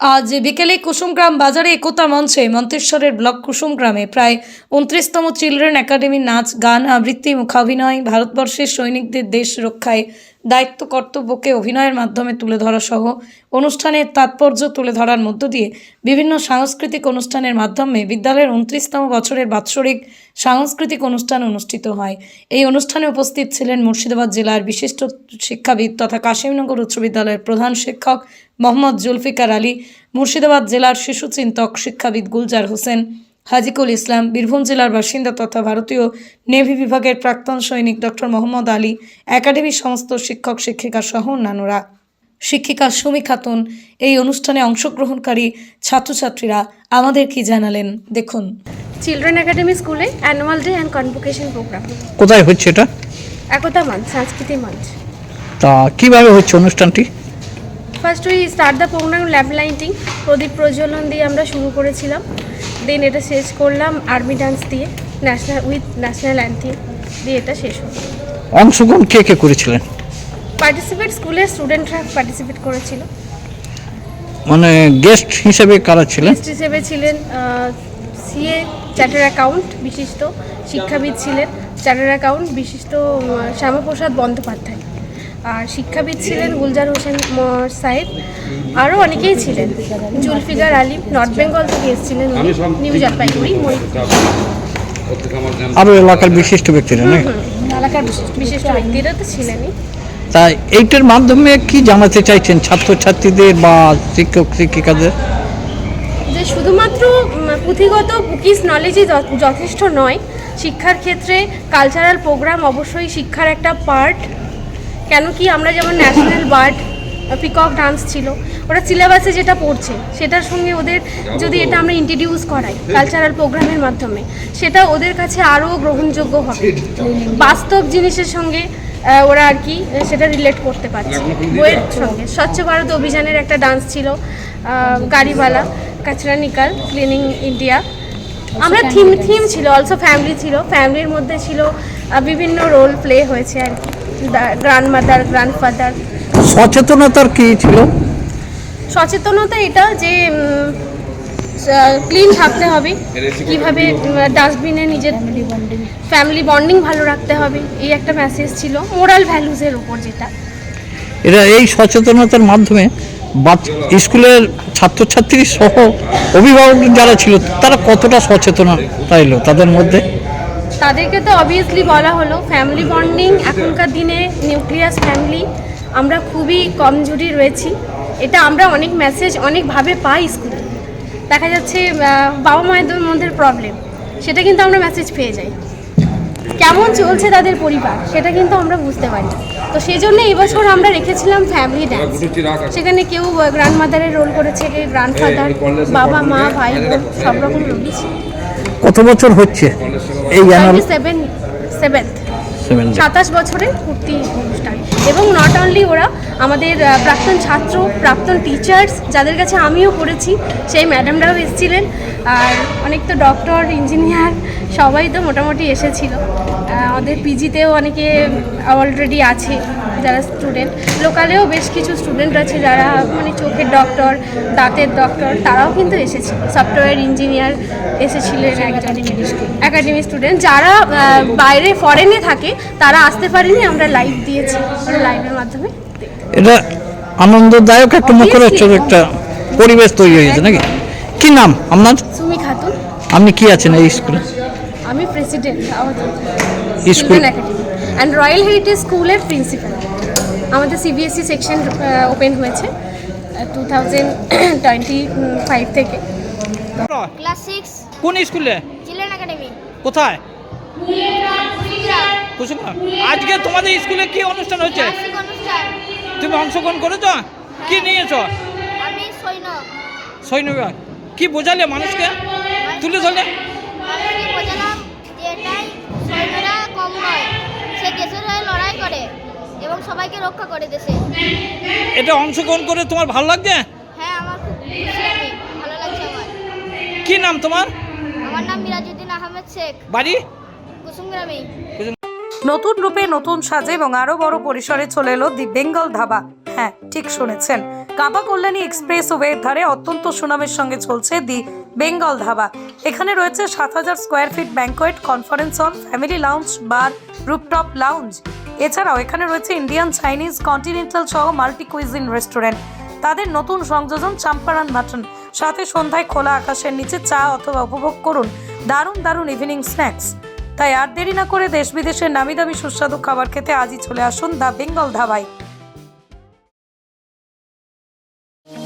আজ বিকেলে কুসুমগ্রাম বাজারে একতা মঞ্চে মন্তেশ্বরের ব্লক কুসুমগ্রামে প্রায় উনত্রিশতম চিলড্রেন একাডেমি নাচ, গান, আবৃত্তি, মুখাভিনয়, ভারতবর্ষের সৈনিকদের দেশ রক্ষায় দায়িত্ব কর্তব্যকে অভিনয়ের মাধ্যমে তুলে ধরা সহ অনুষ্ঠানের তাৎপর্য তুলে ধরার মধ্য দিয়ে বিভিন্ন সাংস্কৃতিক অনুষ্ঠানের মাধ্যমে বিদ্যালয়ের উনত্রিশতম বছরের বাৎসরিক সাংস্কৃতিক অনুষ্ঠান অনুষ্ঠিত হয়। এই অনুষ্ঠানে উপস্থিত ছিলেন মুর্শিদাবাদ জেলার বিশিষ্ট শিক্ষাবিদ তথা কাশিমনগর উচ্চ বিদ্যালয়ের প্রধান শিক্ষক মোহাম্মদ জুলফিকার আলী, মুর্শিদাবাদ জেলার শিশু চিন্তক শিক্ষাবিদ গুলজার হোসেন হাজিকুল ইসলাম বীরভূম জেলার বাসিন্দা তথা ভারতীয় নেভি বিভাগের প্রাক্তন সৈনিক ডক্টর মোহাম্মদ আলী একাডেমির সমস্ত শিক্ষক শিক্ষিকা সহ অন্যান্যরা। শিক্ষিকা সুমি খাতুন এই অনুষ্ঠানে অংশগ্রহণকারী ছাত্রছাত্রীরা আমাদের কি জানালেন দেখুন। চিলড্রেন একাডেমি স্কুলে annual day and convocation programme কোথায় হচ্ছে এটা? একতা মঞ্চ সাংস্কৃতিক মঞ্চ। তা কীভাবে হচ্ছে অনুষ্ঠানটি? First we start the programme lamp lighting প্রদীপ প্রজ্বলন দিয়ে আমরা শুরু করেছিলাম। দেন এটা শেষ করলাম আর্মি ডান্স দিয়ে ন্যাশনাল উইথ ন্যাশনাল অ্যান্থিম দিয়ে এটা শেষ হলো। অংশগ্রহণ কে কে করেছিলেন? পার্টিসিপেট স্কুলের স্টুডেন্টরা পার্টিসিপেট করেছিল। মানে গেস্ট হিসেবে কারা ছিলেন? গেস্ট হিসেবে ছিলেন সিএ চার্টার অ্যাকাউন্ট বিশিষ্ট শিক্ষাবিদ ছিলেন। চার্টার অ্যাকাউন্ট বিশিষ্ট শ্যামাপ্রসাদ বন্দ্যোপাধ্যায়। শিক্ষাবিদ ছিলেন গুলজার হোসেন সাহেব। আরও অনেকেই ছিলেন। জুলফিকার আলী নর্থ বেঙ্গল থেকে এসেছিলেন উনি নিউ জলপাইগুড়ি আরও এলাকার বিশিষ্ট ব্যক্তিরা নাকি? এলাকার বিশিষ্ট বিশিষ্ট ব্যক্তিরা তো ছিলেনই। তা এইটার মাধ্যমে কি জানাতে চাইছেন ছাত্রছাত্রীদের বা শিক্ষক শিক্ষিকাদের? যে শুধুমাত্র পুঁথিগত বুকিস নলেজই যথেষ্ট নয়। শিক্ষার ক্ষেত্রে কালচারাল প্রোগ্রাম অবশ্যই শিক্ষার একটা পার্ট কেন কি আমরা যেমন ন্যাশনাল বার্ড পিকক ডান্স ছিল ওরা সিলেবাসে যেটা পড়ছে সেটার সঙ্গে ওদের যদি এটা আমরা ইন্ট্রোডিউস করাই কালচারাল প্রোগ্রামের মাধ্যমে সেটা ওদের কাছে আরও গ্রহণযোগ্য হবে। বাস্তব জিনিসের সঙ্গে ওরা আর কি সেটা রিলেট করতে পারছে। বইয়ের সঙ্গে। স্বচ্ছ ভারত অভিযানের একটা ডান্স ছিল গাড়িওয়ালা কাচরা নিকাল ক্লিনিং ইন্ডিয়া আমরা থিম থিম ছিল অলসো ফ্যামিলি ছিল। ফ্যামিলির মধ্যে ছিল বিভিন্ন রোল প্লে হয়েছে আর কি। গ্র্যান্ড মাদার গ্র্যান্ডফাদার সচেতনতার কি ছিল? সচেতনতা এটা যে ক্লিন থাকতে হবে। কীভাবে ডাস্টবিনে নিজের ফ্যামিলি বন্ডিং ভালো রাখতে হবে এই একটা মেসেজ ছিল। মোরাল ভ্যালুজের উপর যেটা। এরা এই সচেতনতার মাধ্যমে স্কুলের ছাত্রছাত্রী সহ অভিভাবক যারা ছিল তারা কতটা সচেতনতা এলো তাদের মধ্যে? তাদেরকে তো অবভিয়াসলি বলা হলো। ফ্যামিলি বন্ডিং এখনকার দিনে নিউক্লিয়াস ফ্যামিলি আমরা খুবই কমজোরি রয়েছি। এটা আমরা অনেক মেসেজ অনেকভাবে পাই স্কুলে দেখা যাচ্ছে বাবা মায়েদের মধ্যে প্রবলেম সেটা কিন্তু আমরা মেসেজ পেয়ে যাই। কেমন চলছে তাদের পরিবার সেটা কিন্তু আমরা বুঝতে পারি তো সেই জন্য এবছর আমরা রেখেছিলাম ফ্যামিলি ড্যান্স সেখানে কেউ গ্র্যান্ড মাদারের রোল করেছে কেউ গ্র্যান্ডফাদার বাবা মা ভাই বোন সব রকম ছিল কত বছর হচ্ছে এই জানাল সেভেন সেভেন সাতাশ বছরে পূর্তি অনুষ্ঠান। এবং নট অনলি ওরা আমাদের প্রাক্তন ছাত্র প্রাক্তন টিচার্স যাদের কাছে আমিও পড়েছি সেই ম্যাডামরাও এসেছিলেন। আর অনেক তো ডক্টর ইঞ্জিনিয়ার সবাই তো মোটামুটি এসেছিল। আমাদের পিজিতেও অনেকে অলরেডি আছে যারা স্টুডেন্ট লোকালেও বেশ কিছু স্টুডেন্ট আছে যারা মানে চোখের ডক্টর দাঁতের ডক্টর তারাও কিন্তু এসেছিল। সফটওয়্যার ইঞ্জিনিয়ার এসেছিলেন একজন। একাডেমি স্টুডেন্ট যারা বাইরে ফরেনে থাকে তারা আসতে পারেনি আমরা লাইভ দিয়েছি। লাইভের মাধ্যমে এটা আনন্দদায়ক একটা মুখরোচক একটা পরিবেশ তৈরি হয়েছে নাকি? কি নাম আপনার? সুমি খাতুন। আপনি কি আছেন এই স্কুলে president school and royal heritage স্কুলের প্রিন্সিপাল আমাদের সিবিএসসি সেকশন ওপেন হয়েছে টু থাউজেন্ড টোয়েন্টি ফাইভ থেকে। ক্লাস সিক্স কোন স্কুলে? চিলড্রেন একাডেমি কোথায়? কুসুমা আজকে তোমাদের স্কুলে কি অনুষ্ঠান হচ্ছে তুমি অংশগ্রহণ করেছ? কি নিয়েছো? আমি সৈন্য। সৈন্য কি বোঝালে মানুষকে? তুলে ধরলে? এটাই সৈন্যরা কম নয়। সে দেশের হয়ে লড়াই করে এবং সবাইকে রক্ষা করে দেশে। এটা অংশগ্রহণ করে তোমার ভালো লাগছে? হ্যাঁ আমার খুব খুশি আমি। ভালো লাগছে আমার। কি নাম তোমার? আমার নাম মিরাজুদ্দিন আহমেদ শেখ। বাড়ি? কুসুমগ্রামী নতুন রূপে নতুন সাজে এবং আরও বড় পরিসরে চলে এলো দি বেঙ্গল ধাবা। হ্যাঁ ঠিক শুনেছেন। কাবা কল্যাণী এক্সপ্রেস ওয়ের ধারে অত্যন্ত সুনামের সঙ্গে চলছে দি বেঙ্গল ধাবা। এখানে রয়েছে সাত হাজার square feet banquet, conference hall, family lounge, bar rooftop lounge. এছাড়াও এখানে রয়েছে ইন্ডিয়ান চাইনিজ কন্টিনেন্টাল সহ মাল্টি কুইজিন রেস্টুরেন্ট। তাদের নতুন সংযোজন চাম্পারান মাটন। সাথে সন্ধ্যায় খোলা আকাশের নিচে চা অথবা উপভোগ করুন। দারুণ দারুণ ইভিনিং স্ন্যাক্স তাই আর দেরি না করে দেশ বিদেশের নামি দামি সুস্বাদু খাবার খেতে আজই চলে আসুন দ্য বেঙ্গল ধাবায়।